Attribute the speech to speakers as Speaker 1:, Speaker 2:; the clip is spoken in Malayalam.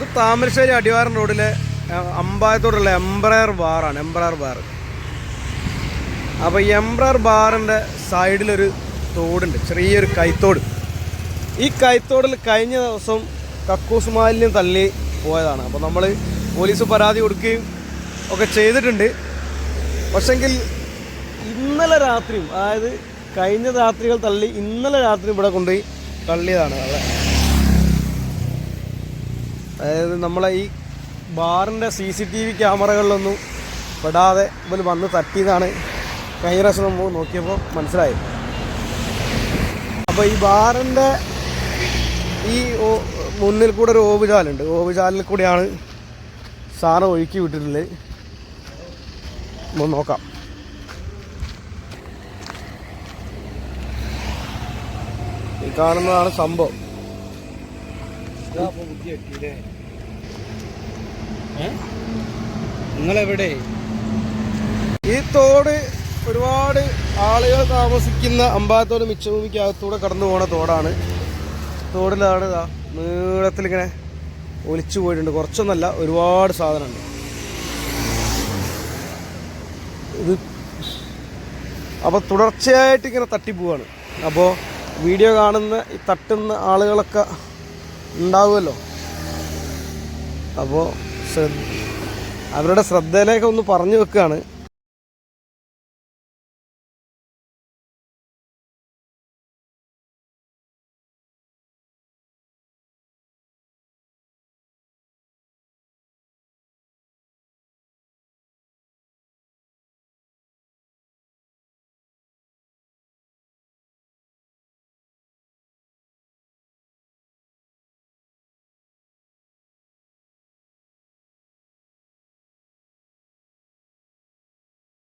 Speaker 1: ഇത് താമരശ്ശേരി അടിവാരം റോഡിലെ അമ്പായത്തോടുള്ള എംബ്രയർ ബാറാണ് എംബ്രയർ ബാർ. അപ്പോൾ ഈ എംബ്രയർ ബാറിന്റെ സൈഡിലൊരു തോടുണ്ട് ചെറിയൊരു കൈത്തോട്. ഈ കൈത്തോടിൽ കഴിഞ്ഞ ദിവസം കക്കൂസ് മാലിന്യം തള്ളി പോയതാണ്. അപ്പോൾ നമ്മൾ പോലീസ് പരാതി കൊടുക്കുകയും ഒക്കെ ചെയ്തിട്ടുണ്ട്. പക്ഷെങ്കിൽ ഇന്നലെ രാത്രിയും അതായത് കഴിഞ്ഞ രാത്രികൾ തള്ളി ഇന്നലെ രാത്രി ഇവിടെ കൊണ്ടുപോയി തള്ളിയതാണ്. അവിടെ അതായത് നമ്മളെ ഈ ബാറിന്റെ സി സി ടി വി ക്യാമറകളിലൊന്നും പെടാതെ ഇവർ വന്ന് തട്ടിയതാണ് കഴിഞ്ഞ പ്രാവശ്യം നമ്മൾ നോക്കിയപ്പോൾ മനസ്സിലായി അപ്പോൾ ഈ ബാറിന്റെ ഈ മുന്നിൽ കൂടെ ഒരു ഓവുചാലുണ്ട്. ഓവുചാലിൽ കൂടെയാണ് സാധനം ഒഴുക്കി വിട്ടിട്ടുള്ളത്. ഒന്ന് നോക്കാം. ഈ കാണുന്നതാണ് സംഭവം.
Speaker 2: നിങ്ങളെവിടെ?
Speaker 1: ഈ തോട് ഒരുപാട് ആളുകൾ താമസിക്കുന്ന അമ്പാത്തോട് മിച്ചഭൂമിക്കകത്തൂടെ കടന്നു പോണ തോടാണ്. തോടിലാണ് ഇതാ നീളത്തിലിങ്ങനെ ഒലിച്ചു പോയിട്ടുണ്ട്. കുറച്ചൊന്നല്ല ഒരുപാട് സാധനമുണ്ട്. ഇത് അപ്പോൾ തുടർച്ചയായിട്ട് ഇങ്ങനെ തട്ടിപ്പോവാണ്. അപ്പോൾ വീഡിയോ കാണുന്ന ഈ തട്ടുന്ന ആളുകളൊക്കെ ഉണ്ടാവുമല്ലോ. അപ്പോൾ അവരുടെ ശ്രദ്ധയിലേക്ക് ഒന്ന് പറഞ്ഞു വെക്കുകയാണ്.